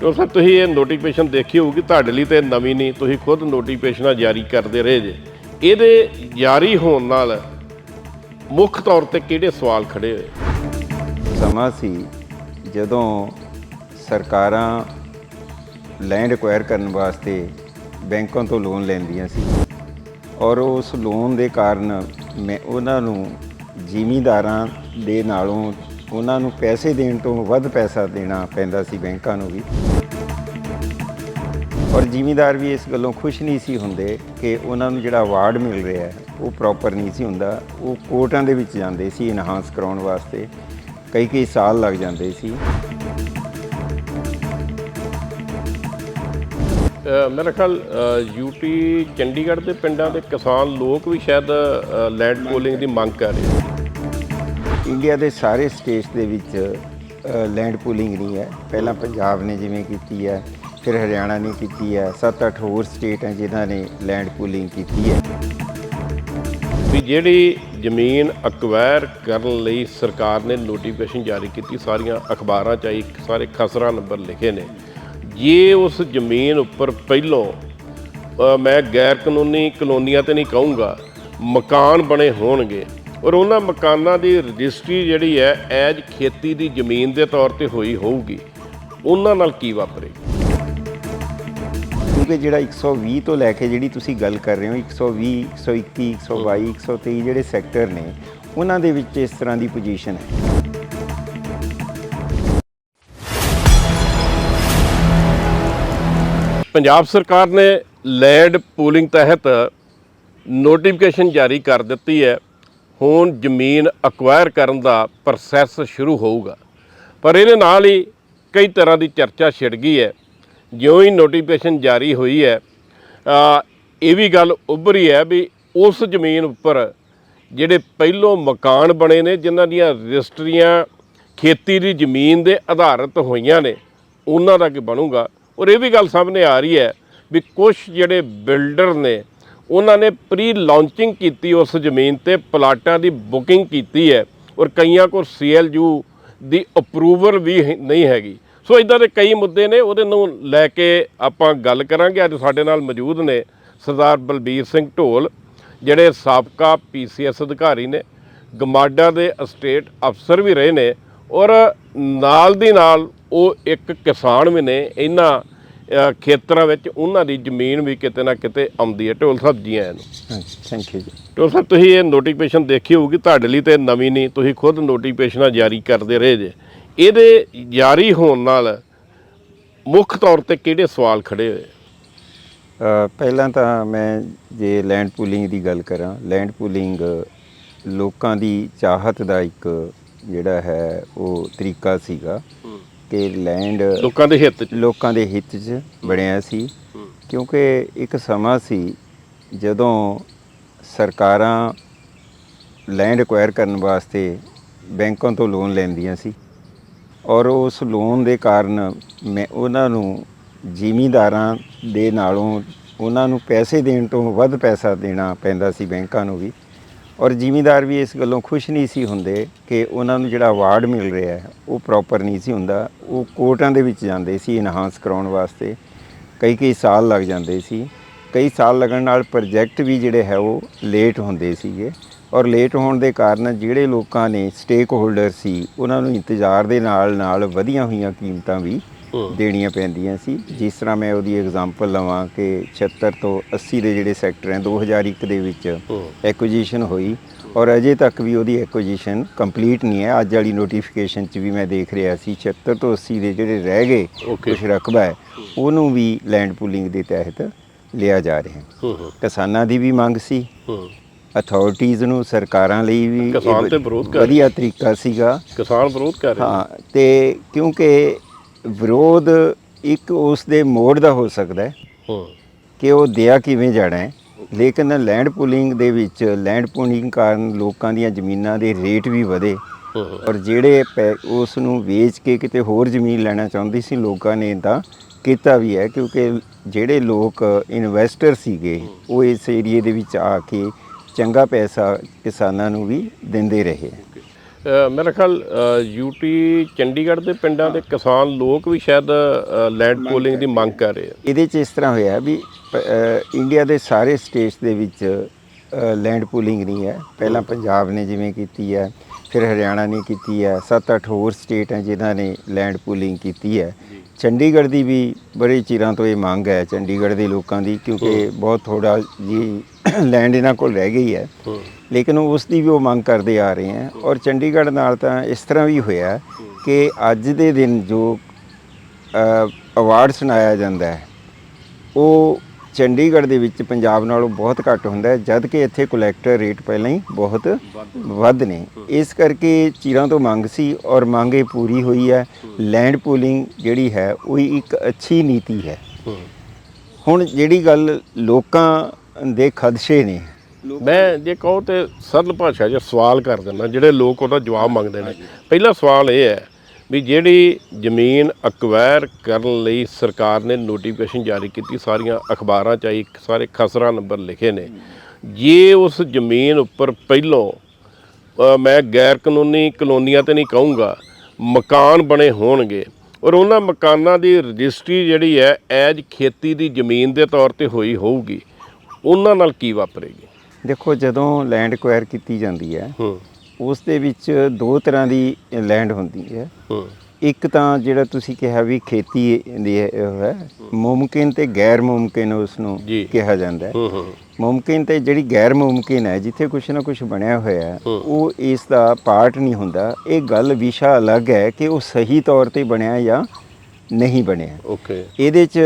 ਕਿਉਂ ਸਰ, ਤੁਸੀਂ ਇਹ ਨੋਟੀਫਿਕੇਸ਼ਨ ਦੇਖੀ ਹੋਊਗੀ, ਤੁਹਾਡੇ ਲਈ ਤੇ ਨਵੀਂ ਨਹੀਂ, ਤੁਸੀਂ ਖੁਦ ਨੋਟੀਫਿਕੇਸ਼ਨਾਂ ਜਾਰੀ ਕਰਦੇ ਰਹੇ ਜੇ। ਇਹਦੇ ਜਾਰੀ ਹੋਣ ਨਾਲ ਮੁੱਖ ਤੌਰ ਤੇ ਕਿਹੜੇ ਸਵਾਲ ਖੜੇ ਹੋਏ? ਸਮਾਂ ਸੀ ਜਦੋਂ ਸਰਕਾਰਾਂ ਲੈਂਡ ਐਕਵਾਇਰ ਕਰਨ ਵਾਸਤੇ ਬੈਂਕਾਂ ਤੋਂ ਲੋਨ ਲੈਂਦੀਆਂ ਸੀ। ਔਰ ਉਸ ਲੋਨ ਦੇ ਕਾਰਨ ਮੈਂ ਉਹਨਾਂ ਨੂੰ ਜ਼ਿਮੀਂਦਾਰਾਂ ਦੇ ਨਾਲੋਂ ਉਹਨਾਂ ਨੂੰ ਪੈਸੇ ਦੇਣ ਤੋਂ ਵੱਧ ਪੈਸਾ ਦੇਣਾ ਪੈਂਦਾ ਸੀ ਬੈਂਕਾਂ ਨੂੰ ਵੀ। ਔਰ ਜ਼ਿਮੀਂਦਾਰ ਵੀ ਇਸ ਗੱਲੋਂ ਖੁਸ਼ ਨਹੀਂ ਸੀ ਹੁੰਦੇ ਕਿ ਉਹਨਾਂ ਨੂੰ ਜਿਹੜਾ ਅਵਾਰਡ ਮਿਲ ਰਿਹਾ ਹੈ ਉਹ ਪ੍ਰੋਪਰ ਨਹੀਂ ਸੀ ਹੁੰਦਾ। ਉਹ ਕੋਰਟਾਂ ਦੇ ਵਿੱਚ ਜਾਂਦੇ ਸੀ ਇਨਹਾਂਸ ਕਰਾਉਣ ਵਾਸਤੇ। ਕਈ ਕਈ ਸਾਲ ਲੱਗ ਜਾਂਦੇ ਸੀ। ਮੇਰਾ ਖਿਆਲ ਯੂਟੀ ਚੰਡੀਗੜ੍ਹ ਦੇ ਪਿੰਡਾਂ ਦੇ ਕਿਸਾਨ ਲੋਕ ਵੀ ਸ਼ਾਇਦ ਲੈਂਡ ਪੋਲਿੰਗ ਦੀ ਮੰਗ ਕਰ ਰਹੇ। ਇੰਡੀਆ ਦੇ ਸਾਰੇ ਸਟੇਟਸ ਦੇ ਵਿੱਚ ਲੈਂਡ ਪੂਲਿੰਗ ਨਹੀਂ ਹੈ। ਪਹਿਲਾਂ ਪੰਜਾਬ ਨੇ ਜਿਵੇਂ ਕੀਤੀ ਹੈ ਫਿਰ ਹਰਿਆਣਾ ਨੇ ਕੀਤੀ ਹੈ। ਸੱਤ ਅੱਠ ਹੋਰ ਸਟੇਟ ਹੈ ਜਿਨ੍ਹਾਂ ਨੇ ਲੈਂਡ ਪੂਲਿੰਗ ਕੀਤੀ ਹੈ। ਵੀ ਜਿਹੜੀ ਜ਼ਮੀਨ ਅਕਵਾਇਰ ਕਰਨ ਲਈ ਸਰਕਾਰ ਨੇ ਨੋਟੀਫਿਕੇਸ਼ਨ ਜਾਰੀ ਕੀਤੀ, ਸਾਰੀਆਂ ਅਖਬਾਰਾਂ 'ਚ ਆਈ, ਸਾਰੇ ਖਸਰਾ ਨੰਬਰ ਲਿਖੇ ਨੇ। ਜੇ ਉਸ ਜ਼ਮੀਨ ਉੱਪਰ ਪਹਿਲੋਂ ਮੈਂ ਗੈਰ ਕਾਨੂੰਨੀ ਕਲੋਨੀਆਂ ਤੇ ਨਹੀਂ ਕਹੂੰਗਾ, ਮਕਾਨ ਬਣੇ ਹੋਣਗੇ, ਔਰ ਉਹਨਾਂ ਮਕਾਨਾਂ ਦੀ ਰਜਿਸਟਰੀ ਜਿਹੜੀ ਹੈ, ਐਜ ਖੇਤੀ ਦੀ ਜ਼ਮੀਨ ਦੇ ਤੌਰ ਤੇ ਹੋਈ ਹੋਊਗੀ, ਉਹਨਾਂ ਨਾਲ ਕੀ ਵਾਪਰੇ ਕਿਉਂਕਿ ਜਿਹੜਾ 120 ਤੋਂ ਲੈ ਕੇ ਜਿਹੜੀ ਤੁਸੀਂ ਗੱਲ ਕਰ ਰਹੇ ਹੋ 120 121 122 123 ਜਿਹੜੇ ਸੈਕਟਰ ਨੇ, ਉਹਨਾਂ ਦੇ ਵਿੱਚ ਇਸ ਤਰ੍ਹਾਂ ਦੀ ਪੋਜੀਸ਼ਨ ਹੈ। ਪੰਜਾਬ ਸਰਕਾਰ ਨੇ ਲੈਂਡ ਪੂਲਿੰਗ ਤਹਿਤ ਨੋਟੀਫਿਕੇਸ਼ਨ ਜਾਰੀ ਕਰ ਦਿੱਤੀ ਹੈ। ਹੁਣ ਜ਼ਮੀਨ ਅਕਵਾਇਰ ਕਰਨ ਦਾ ਪ੍ਰੋਸੈਸ ਸ਼ੁਰੂ ਹੋਊਗਾ। ਪਰ ਇਹਦੇ ਨਾਲ ਹੀ ਕਈ ਤਰ੍ਹਾਂ ਦੀ ਚਰਚਾ ਛਿੜ ਗਈ ਹੈ। ਜਿਉਂ ਹੀ ਨੋਟੀਫਿਕੇਸ਼ਨ ਜਾਰੀ ਹੋਈ ਹੈ ਇਹ ਵੀ ਗੱਲ ਉੱਭਰੀ ਹੈ ਵੀ ਉਸ ਜ਼ਮੀਨ ਉੱਪਰ ਜਿਹੜੇ ਪਹਿਲੋਂ ਮਕਾਨ ਬਣੇ ਨੇ, ਜਿਨ੍ਹਾਂ ਦੀਆਂ ਰਜਿਸਟਰੀਆਂ ਖੇਤੀ ਦੀ ਜ਼ਮੀਨ ਦੇ ਆਧਾਰਿਤ ਹੋਈਆਂ ਨੇ, ਉਹਨਾਂ ਦਾ ਕੀ ਬਣੂਗਾ? ਔਰ ਇਹ ਵੀ ਗੱਲ ਸਾਹਮਣੇ ਆ ਰਹੀ ਹੈ ਵੀ ਕੁਝ ਜਿਹੜੇ ਬਿਲਡਰ ਨੇ, ਉਹਨਾਂ ਨੇ ਪ੍ਰੀ ਲਾਂਚਿੰਗ ਕੀਤੀ ਉਸ ਜ਼ਮੀਨ ਤੇ, ਪਲਾਟਾਂ ਦੀ ਬੁਕਿੰਗ ਕੀਤੀ ਹੈ, ਔਰ ਕਈਆਂ ਕੋਲ ਸੀਐਲਯੂ ਦੀ ਅਪਰੂਵਲ ਵੀ ਨਹੀਂ ਹੈਗੀ। ਸੋ ਇਦਾਂ ਦੇ ਕਈ ਮੁੱਦੇ ਨੇ ਉਹਦੇ ਨੂੰ ਲੈ ਕੇ ਆਪਾਂ ਗੱਲ ਕਰਾਂਗੇ। ਅੱਜ ਸਾਡੇ ਨਾਲ ਮੌਜੂਦ ਨੇ ਸਰਦਾਰ ਬਲਬੀਰ ਸਿੰਘ ਢੋਲ ਜਿਹੜੇ ਸਾਬਕਾ ਪੀਸੀਐਸ ਅਧਿਕਾਰੀ ਨੇ ਗਮਾਡਾ ਦੇ ਸਟੇਟ ਅਫਸਰ ਵੀ ਰਹੇ ਨੇ ਔਰ ਨਾਲ ਦੀ ਨਾਲ ਉਹ ਇੱਕ ਕਿਸਾਨ ਵੀ ਨੇ। ਇਹਨਾਂ ਖੇਤਰਾਂ ਵਿੱਚ ਉਹਨਾਂ ਦੀ ਜ਼ਮੀਨ ਵੀ ਕਿਤੇ ਨਾ ਕਿਤੇ ਆਉਂਦੀ ਹੈ। ਢੋਲ ਸਾਹਿਬ ਜੀ ਆਇਆਂ ਨੂੰ। ਥੈਂਕ ਯੂ ਜੀ। ਢੋਲ ਸਾਹਿਬ ਤੁਸੀਂ ਇਹ ਨੋਟੀਫਿਕੇਸ਼ਨ ਦੇਖੀ ਹੋਊਗੀ ਤੁਹਾਡੇ ਲਈ ਤੇ ਨਵੀਂ ਨਹੀਂ ਤੁਸੀਂ ਖੁਦ ਨੋਟੀਫਿਕੇਸ਼ਨਾਂ ਜਾਰੀ ਕਰਦੇ ਰਹੇ ਜੇ। ਇਹਦੇ ਜਾਰੀ ਹੋਣ ਨਾਲ ਮੁੱਖ ਤੌਰ ਤੇ ਕਿਹੜੇ ਸਵਾਲ ਖੜੇ ਹੋਏ? ਪਹਿਲਾਂ ਤਾਂ ਮੈਂ ਜੇ ਲੈਂਡ ਪੂਲਿੰਗ ਦੀ ਗੱਲ ਕਰਾਂ ਲੈਂਡ ਪੂਲਿੰਗ ਲੋਕਾਂ ਦੀ ਚਾਹਤ ਦਾ ਇੱਕ ਜਿਹੜਾ ਹੈ ਉਹ ਤਰੀਕਾ ਸੀਗਾ ਕਿ ਲੈਂਡ ਲੋਕਾਂ ਦੇ ਹਿੱਤ 'ਚ। ਲੋਕਾਂ ਦੇ ਹਿੱਤ 'ਚ ਬਣਿਆ ਸੀ। ਕਿਉਂਕਿ ਇੱਕ ਸਮਾਂ ਸੀ ਜਦੋਂ ਸਰਕਾਰਾਂ ਲੈਂਡ ਐਕਵਾਇਰ ਕਰਨ ਵਾਸਤੇ ਬੈਂਕਾਂ ਤੋਂ ਲੋਨ ਲੈਂਦੀਆਂ ਸੀ। ਔਰ ਉਸ ਲੋਨ ਦੇ ਕਾਰਨ ਮੈਂ ਉਹਨਾਂ ਨੂੰ ਜ਼ਿਮੀਂਦਾਰਾਂ ਦੇ ਨਾਲੋਂ ਉਹਨਾਂ ਨੂੰ ਪੈਸੇ ਦੇਣ ਤੋਂ ਵੱਧ ਪੈਸਾ ਦੇਣਾ ਪੈਂਦਾ ਸੀ ਬੈਂਕਾਂ ਨੂੰ ਵੀ। ਔਰ ਜ਼ਿਮੀਂਦਾਰ ਵੀ ਇਸ ਗੱਲੋਂ ਖੁਸ਼ ਨਹੀਂ ਸੀ ਹੁੰਦੇ ਕਿ ਉਹਨਾਂ ਨੂੰ ਜਿਹੜਾ ਅਵਾਰਡ ਮਿਲ ਰਿਹਾ ਹੈ, ਉਹ ਪ੍ਰੋਪਰ ਨਹੀਂ ਸੀ ਹੁੰਦਾ। ਉਹ ਕੋਰਟਾਂ ਦੇ ਵਿੱਚ ਜਾਂਦੇ ਸੀ ਇਨਹਾਂਸ ਕਰਾਉਣ ਵਾਸਤੇ। ਕਈ ਕਈ ਸਾਲ ਲੱਗ ਜਾਂਦੇ ਸੀ। ਕਈ ਸਾਲ ਲੱਗਣ ਨਾਲ ਪ੍ਰੋਜੈਕਟ ਵੀ ਜਿਹੜੇ ਹੈ, ਉਹ ਲੇਟ ਹੁੰਦੇ ਸੀਗੇ। ਔਰ ਲੇਟ ਹੋਣ ਦੇ ਕਾਰਨ ਜਿਹੜੇ ਲੋਕਾਂ ਨੇ ਸਟੇਕ ਹੋਲਡਰ ਸੀ ਉਹਨਾਂ ਨੂੰ ਇੰਤਜ਼ਾਰ ਦੇ ਨਾਲ ਨਾਲ ਵਧੀਆਂ ਹੋਈਆਂ ਕੀਮਤਾਂ ਵੀ ਦੇਣੀਆਂ ਪੈਂਦੀਆਂ ਸੀ। ਜਿਸ ਤਰ੍ਹਾਂ ਮੈਂ ਉਹਦੀ ਐਗਜ਼ਾਮਪਲ ਲਵਾਂ ਕਿ 76 ਤੋਂ 80 ਦੇ ਜਿਹੜੇ ਸੈਕਟਰ ਹੈ 2001 ਦੇ ਵਿੱਚ ਐਕੁਜੀਸ਼ਨ ਹੋਈ ਔਰ ਅਜੇ ਤੱਕ ਵੀ ਉਹਦੀ ਐਕੁਜੀਸ਼ਨ ਕੰਪਲੀਟ ਨਹੀਂ ਹੈ। ਅੱਜ ਵਾਲੀ ਨੋਟੀਫਿਕੇਸ਼ਨ 'ਚ ਵੀ ਮੈਂ ਦੇਖ ਰਿਹਾ ਸੀ 76 ਤੋਂ 80 ਦੇ ਜਿਹੜੇ ਰਹਿ ਗਏ. ਕੁਝ ਰਕਬਾ ਹੈ ਉਹਨੂੰ ਵੀ ਲੈਂਡ ਪੂਲਿੰਗ ਦੇ ਤਹਿਤ ਲਿਆ ਜਾ ਰਿਹਾ ਕਿਸਾਨਾਂ ਦੀ ਵੀ ਮੰਗ ਸੀ। ਅਥਾਰਟੀਆਂ ਨੂੰ ਸਰਕਾਰਾਂ ਲਈ ਵੀ ਕਿਸਾਨ ਤੇ ਵਿਰੋਧ ਕਰ। ਵਧੀਆ ਤਰੀਕਾ ਸੀਗਾ ਕਿਸਾਨ ਵਿਰੋਧ ਕਰ ਰਹੇ। ਹਾਂ ਤੇ ਕਿਉਂਕਿ ਵਿਰੋਧ ਇੱਕ ਉਸ ਦੇ ਮੋੜ ਦਾ ਹੋ ਸਕਦਾ ਹੈ ਕਿ ਉਹ ਦਿਆ ਕਿਵੇਂ ਜਾਣਾ ਹੈ ਲੇਕਿਨ ਲੈਂਡ ਪੂਲਿੰਗ ਦੇ ਵਿੱਚ ਲੈਂਡ ਪੂਲਿੰਗ ਕਾਰਨ ਲੋਕਾਂ ਦੀਆਂ ਜ਼ਮੀਨਾਂ ਦੇ ਰੇਟ ਵੀ ਵਧੇ। ਔਰ ਜਿਹੜੇ ਉਸ ਨੂੰ ਵੇਚ ਕੇ ਕਿਤੇ ਹੋਰ ਜ਼ਮੀਨ ਲੈਣਾ ਚਾਹੁੰਦੀ ਸੀ ਲੋਕਾਂ ਨੇ ਤਾਂ ਕੀਤਾ ਵੀ ਹੈ ਕਿਉਂਕਿ ਜਿਹੜੇ ਲੋਕ ਇਨਵੈਸਟਰ ਸੀਗੇ ਉਹ ਇਸ ਏਰੀਏ ਦੇ ਵਿੱਚ ਆ ਕੇ ਚੰਗਾ ਪੈਸਾ ਕਿਸਾਨਾਂ ਨੂੰ ਵੀ ਦਿੰਦੇ ਰਹੇ। ਮੇਰਾ ਖਿਆਲ ਯੂਟੀ ਚੰਡੀਗੜ੍ਹ ਦੇ ਪਿੰਡਾਂ ਦੇ ਕਿਸਾਨ ਲੋਕ ਵੀ ਸ਼ਾਇਦ ਲੈਂਡ ਪੂਲਿੰਗ ਦੀ ਮੰਗ ਕਰ ਰਹੇ ਆ। ਇਹਦੇ ਚ ਇਸ ਤਰ੍ਹਾਂ ਹੋਇਆ ਵੀ ਇੰਡੀਆ ਦੇ ਸਾਰੇ ਸਟੇਟਸ ਦੇ ਵਿੱਚ ਲੈਂਡ ਪੂਲਿੰਗ ਨਹੀਂ ਹੈ। ਪਹਿਲਾਂ ਪੰਜਾਬ ਨੇ ਜਿਵੇਂ ਕੀਤੀ ਹੈ ਫਿਰ ਹਰਿਆਣਾ ਨੇ ਕੀਤੀ ਹੈ ਸੱਤ ਅੱਠ ਹੋਰ ਸਟੇਟ ਹੈ ਜਿਨ੍ਹਾਂ ਨੇ ਲੈਂਡ ਪੂਲਿੰਗ ਕੀਤੀ ਹੈ। ਚੰਡੀਗੜ੍ਹ ਦੀ ਵੀ ਬੜੇ ਚਿਰਾਂ ਤੋਂ ਇਹ ਮੰਗ ਹੈ ਚੰਡੀਗੜ੍ਹ ਦੇ ਲੋਕਾਂ ਦੀ ਕਿਉਂਕਿ ਬਹੁਤ ਥੋੜਾ ਜੀ ਲੈਂਡ ਇਹਨਾਂ ਕੋਲ ਰਹਿ ਗਈ ਹੈ। ਲੇਕਿਨ ਉਸ ਦੀ ਵੀ ਉਹ ਮੰਗ ਕਰਦੇ ਆ ਰਹੇ ਹੈ। ਔਰ ਚੰਡੀਗੜ੍ਹ ਨਾਲ ਤਾਂ ਇਸ ਤਰ੍ਹਾਂ ਵੀ ਹੋਇਆ ਕਿ ਅੱਜ ਦੇ ਦਿਨ ਜੋ ਅਵਾਰਡ ਸੁਣਾਇਆ ਜਾਂਦਾ ਹੈ ਉਹ ਚੰਡੀਗੜ੍ਹ ਦੇ ਵਿੱਚ ਪੰਜਾਬ ਨਾਲੋਂ ਬਹੁਤ ਘੱਟ ਹੁੰਦਾ ਹੈ ਜਦ ਕਿ ਇੱਥੇ ਕਲੈਕਟਰ ਰੇਟ ਪਹਿਲਾਂ ਹੀ ਬਹੁਤ ਵੱਧ ਨੇ। ਇਸ ਕਰਕੇ ਚਿਰਾਂ ਤੋਂ ਮੰਗ ਸੀ ਔਰ ਮੰਗ ਪੂਰੀ ਹੋਈ ਹੈ। ਲੈਂਡ ਪੂਲਿੰਗ ਜਿਹੜੀ ਹੈ ਉਹ ਇੱਕ ਅੱਛੀ ਨੀਤੀ ਹੈ। ਹੁਣ ਜਿਹੜੀ ਗੱਲ ਲੋਕਾਂ ਦੇ ਖਦਸ਼ੇ ਨੇ। ਮੈਂ ਜੇ ਕਹੋ ਤੇ ਸਰਲ ਭਾਸ਼ਾ 'ਚ ਸਵਾਲ ਕਰ ਦਿੰਦਾ, ਜਿਹੜੇ ਲੋਕ ਉਹਦਾ ਜਵਾਬ ਮੰਗਦੇ ਨੇ। ਪਹਿਲਾ ਸਵਾਲ ਇਹ ਹੈ ਵੀ ਜਿਹੜੀ ਜ਼ਮੀਨ ਅਕਵਾਇਰ ਕਰਨ ਲਈ ਸਰਕਾਰ ਨੇ ਨੋਟੀਫਿਕੇਸ਼ਨ ਜਾਰੀ ਕੀਤੀ, ਸਾਰੀਆਂ ਅਖਬਾਰਾਂ 'ਚ ਆਈ, ਸਾਰੇ ਖਸਰਾ ਨੰਬਰ ਲਿਖੇ ਨੇ। ਜੇ ਉਸ ਜ਼ਮੀਨ ਉੱਪਰ ਪਹਿਲੋਂ ਮੈਂ ਗੈਰ ਕਾਨੂੰਨੀ ਕਲੋਨੀਆਂ ਤੇ ਨਹੀਂ ਕਹੂੰਗਾ, ਮਕਾਨ ਬਣੇ ਹੋਣਗੇ, ਔਰ ਉਹਨਾਂ ਮਕਾਨਾਂ ਦੀ ਰਜਿਸਟਰੀ ਜਿਹੜੀ ਹੈ, ਐਜ ਖੇਤੀ ਦੀ ਜ਼ਮੀਨ ਦੇ ਤੌਰ ਤੇ ਹੋਈ ਹੋਊਗੀ ਉਹਨਾਂ ਨਾਲ ਕੀ ਵਾਪਰੇਗੀ? ਦੇਖੋ ਜਦੋਂ ਲੈਂਡ ਐਕਵਾਇਰ ਕੀਤੀ ਜਾਂਦੀ ਹੈ ਉਸ ਦੇ ਵਿੱਚ ਦੋ ਤਰ੍ਹਾਂ ਦੀ ਲੈਂਡ ਹੁੰਦੀ ਹੈ। ਇੱਕ ਤਾਂ ਜਿਹੜਾ ਤੁਸੀਂ ਕਿਹਾ ਵੀ ਖੇਤੀ ਦੀ ਹੈ ਮੁਮਕਿਨ ਤੇ ਗੈਰ ਮੁਮਕਿਨ ਉਸ ਨੂੰ। ਕਿਹਾ ਜਾਂਦਾ ਹੈ। ਮੁਮਕਿਨ ਤੇ ਜਿਹੜੀ ਗੈਰ ਮੁਮਕਿਨ ਹੈ ਜਿੱਥੇ ਕੁਛ ਨਾ ਕੁਛ ਬਣਿਆ ਹੋਇਆ ਹੂੰ। ਉਹ ਇਸ ਦਾ ਪਾਰਟ ਨਹੀਂ ਹੁੰਦਾ। ਇਹ ਗੱਲ ਵਿਸ਼ਾ ਅਲੱਗ ਹੈ ਕਿ ਉਹ ਸਹੀ ਤੌਰ ਤੇ ਬਣਿਆ ਜਾਂ ਨਹੀਂ ਬਣਿਆ। ਓਕੇ ਇਹਦੇ ਚ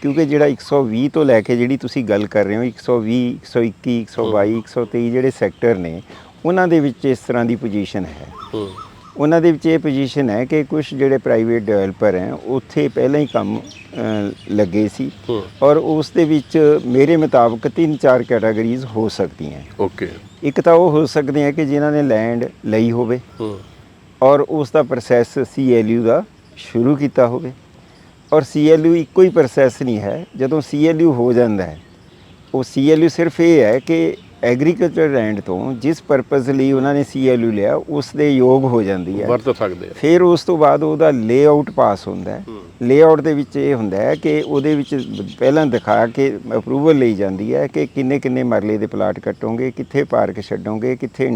ਕਿਉਂਕਿ ਜਿਹੜਾ 120 ਤੋਂ ਲੈ ਕੇ ਜਿਹੜੀ ਤੁਸੀਂ ਗੱਲ ਕਰ ਰਹੇ ਹੋ 120 121 122 123 ਜਿਹੜੇ ਸੈਕਟਰ ਨੇ ਉਹਨਾਂ ਦੇ ਵਿੱਚ ਇਸ ਤਰ੍ਹਾਂ ਦੀ ਪੋਜੀਸ਼ਨ ਹੈ। ਉਹਨਾਂ ਦੇ ਵਿੱਚ ਇਹ ਪੋਜੀਸ਼ਨ ਹੈ ਕਿ ਕੁਝ ਜਿਹੜੇ ਪ੍ਰਾਈਵੇਟ ਡਿਵੈਲਪਰ ਹੈ ਉੱਥੇ ਪਹਿਲਾਂ ਹੀ ਕੰਮ ਲੱਗੇ ਸੀ ਔਰ ਉਸ ਦੇ ਵਿੱਚ ਮੇਰੇ ਮੁਤਾਬਕ ਤਿੰਨ ਚਾਰ ਕੈਟਾਗਰੀਜ਼ ਹੋ ਸਕਦੀਆਂ ਓਕੇ ਇੱਕ ਤਾਂ ਉਹ ਹੋ ਸਕਦੇ ਹੈ ਕਿ ਜਿਨ੍ਹਾਂ ਨੇ ਲੈਂਡ ਲਈ ਹੋਵੇ ਔਰ ਉਸ ਦਾ ਪ੍ਰੋਸੈਸ ਸੀਐਲਯੂ ਦਾ ਸ਼ੁਰੂ ਕੀਤਾ ਹੋਵੇ। ਔਰ ਸੀਐਲਯੂ ਇੱਕੋ ਹੀ ਪ੍ਰੋਸੈਸ ਨਹੀਂ ਹੈ। ਜਦੋਂ ਸੀਐਲਯੂ ਹੋ ਜਾਂਦਾ ਹੈ, ਉਹ ਸੀਐਲਯੂ ਸਿਰਫ ਇਹ ਹੈ ਕਿ ਐਗਰੀਕਲਚਰ ਲੈਂਡ ਤੋਂ ਜਿਸ ਪਰਪਸ ਲਈ ਉਹਨਾਂ ਨੇ ਸੀਐਲਯੂ ਲਿਆ ਉਸ ਦੇ ਯੋਗ ਹੋ ਜਾਂਦੀ ਹੈ। ਵਰਤ ਸਕਦੇ ਆ। ਫਿਰ ਉਸ ਤੋਂ ਬਾਅਦ ਉਹਦਾ ਲੇਆਊਟ ਪਾਸ ਹੁੰਦਾ ਹੈ। ਲੇਆਊਟ ਦੇ ਵਿੱਚ ਇਹ ਹੁੰਦਾ ਹੈ ਕਿ ਉਹਦੇ ਵਿੱਚ ਪਹਿਲਾਂ ਦਿਖਾ ਕੇ ਅਪਰੂਵਲ ਲਈ ਜਾਂਦੀ ਹੈ ਕਿ ਕਿੰਨੇ ਕਿੰਨੇ ਮਰਲੇ ਦੇ ਪਲਾਟ ਕੱਟੋਗੇ ਕਿੱਥੇ ਪਾਰਕ ਛੱਡੋਗੇ ਕਿੱਥੇ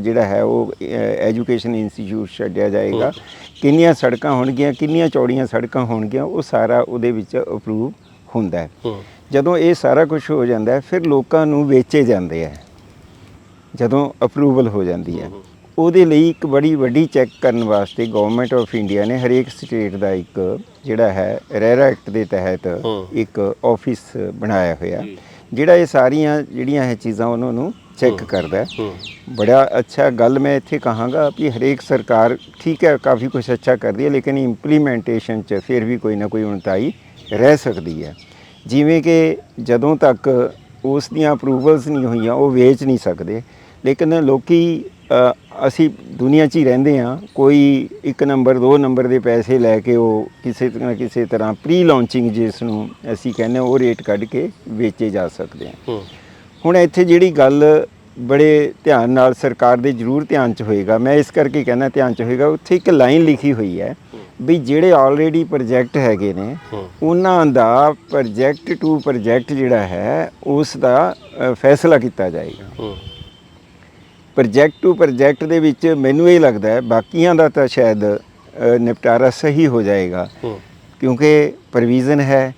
ਜਿਹੜਾ ਹੈ ਉਹ ਐਜੂਕੇਸ਼ਨ ਇੰਸਟੀਚਿਊਟ ਛੱਡਿਆ ਜਾਏਗਾ। ਕਿੰਨੀਆਂ ਸੜਕਾਂ ਹੋਣਗੀਆਂ ਕਿੰਨੀਆਂ ਚੌੜੀਆਂ ਸੜਕਾਂ ਹੋਣਗੀਆਂ ਉਹ ਸਾਰਾ ਉਹਦੇ ਵਿੱਚ ਅਪਰੂਵ ਹੁੰਦਾ ਹੈ। ਜਦੋਂ ਇਹ ਸਾਰਾ ਕੁਝ ਹੋ ਜਾਂਦਾ ਹੈ ਫਿਰ ਲੋਕਾਂ ਨੂੰ ਵੇਚੇ ਜਾਂਦੇ ਆ ਜਦੋਂ ਅਪਰੂਵਲ ਹੋ ਜਾਂਦੀ ਹੈ। ਉਹਦੇ ਲਈ ਇੱਕ ਬੜੀ ਵੱਡੀ ਚੈੱਕ ਕਰਨ ਵਾਸਤੇ ਗਵਰਨਮੈਂਟ ਆਫ ਇੰਡੀਆ ਨੇ ਹਰੇਕ ਸਟੇਟ ਦਾ ਇੱਕ ਜਿਹੜਾ ਹੈ ਰੈਰਾ ਐਕਟ ਦੇ ਤਹਿਤ। ਇੱਕ ਆਫਿਸ ਬਣਾਇਆ ਹੋਇਆ। ਜਿਹੜਾ ਇਹ ਸਾਰੀਆਂ ਜਿਹੜੀਆਂ ਇਹ ਚੀਜ਼ਾਂ ਉਹਨਾਂ ਨੂੰ ਚੈੱਕ ਕਰਦਾ ਹੂੰ। ਬੜਾ ਅੱਛਾ ਗੱਲ ਮੈਂ ਇੱਥੇ ਕਹਾਂਗਾ ਕਿ ਹਰੇਕ ਸਰਕਾਰ ਠੀਕ ਹੈ ਕਾਫੀ ਕੁਝ ਅੱਛਾ ਕਰਦੀ ਹੈ ਲੇਕਿਨ ਇੰਪਲੀਮੈਂਟੇਸ਼ਨ 'ਚ ਫਿਰ ਵੀ ਕੋਈ ਨਾ ਕੋਈ ਉਣਤਾਈ ਰਹਿ ਸਕਦੀ ਹੈ। ਜਿਵੇਂ ਕਿ ਜਦੋਂ ਤੱਕ ਉਸ ਦੀਆਂ ਅਪਰੂਵਲਸ ਨਹੀਂ ਹੋਈਆਂ ਉਹ ਵੇਚ ਨਹੀਂ ਸਕਦੇ। ਲੇਕਿਨ ਲੋਕੀ ਅਸੀਂ ਦੁਨੀਆ 'ਚ ਹੀ ਰਹਿੰਦੇ ਹਾਂ। ਕੋਈ ਇੱਕ ਨੰਬਰ ਦੋ ਨੰਬਰ ਦੇ ਪੈਸੇ ਲੈ ਕੇ ਉਹ ਕਿਸੇ ਤਰ੍ਹਾਂ ਕਿਸੇ ਤਰ੍ਹਾਂ ਪ੍ਰੀ ਲਾਂਚਿੰਗ ਜਿਸ ਨੂੰ ਅਸੀਂ ਕਹਿੰਦੇ ਉਹ ਰੇਟ ਕੱਢ ਕੇ ਵੇਚੇ ਜਾ ਸਕਦੇ ਆ ਹੂੰ। ਹੁਣ ਇੱਥੇ ਜਿਹੜੀ ਗੱਲ ਬੜੇ ਧਿਆਨ ਨਾਲ ਸਰਕਾਰ ਦੇ ਜ਼ਰੂਰ ਧਿਆਨ 'ਚ ਹੋਏਗਾ। ਮੈਂ ਇਸ ਕਰਕੇ ਕਹਿੰਦਾ ਧਿਆਨ 'ਚ ਹੋਏਗਾ ਉੱਥੇ ਇੱਕ ਲਾਈਨ ਲਿਖੀ ਹੋਈ ਹੈ ਵੀ ਜਿਹੜੇ ਆਲਰੇਡੀ ਪ੍ਰੋਜੈਕਟ ਹੈਗੇ ਨੇ ਉਹਨਾਂ ਦਾ ਪ੍ਰੋਜੈਕਟ ਟੂ ਪ੍ਰੋਜੈਕਟ ਜਿਹੜਾ ਹੈ ਉਸ ਦਾ ਫੈਸਲਾ ਕੀਤਾ ਜਾਏਗਾ। ਪ੍ਰੋਜੈਕਟ ਟੂ ਪ੍ਰੋਜੈਕਟ ਦੇ ਵਿੱਚ ਮੈਨੂੰ ਇਹ ਲੱਗਦਾ ਹੈ ਬਾਕੀਆਂ ਦਾ ਤਾਂ ਸ਼ਾਇਦ ਨਿਪਟਾਰਾ ਸਹੀ ਹੋ ਜਾਏਗਾ। ਕਿਉਂਕਿ ਪ੍ਰੋਵੀਜ਼ਨ ਹੈ।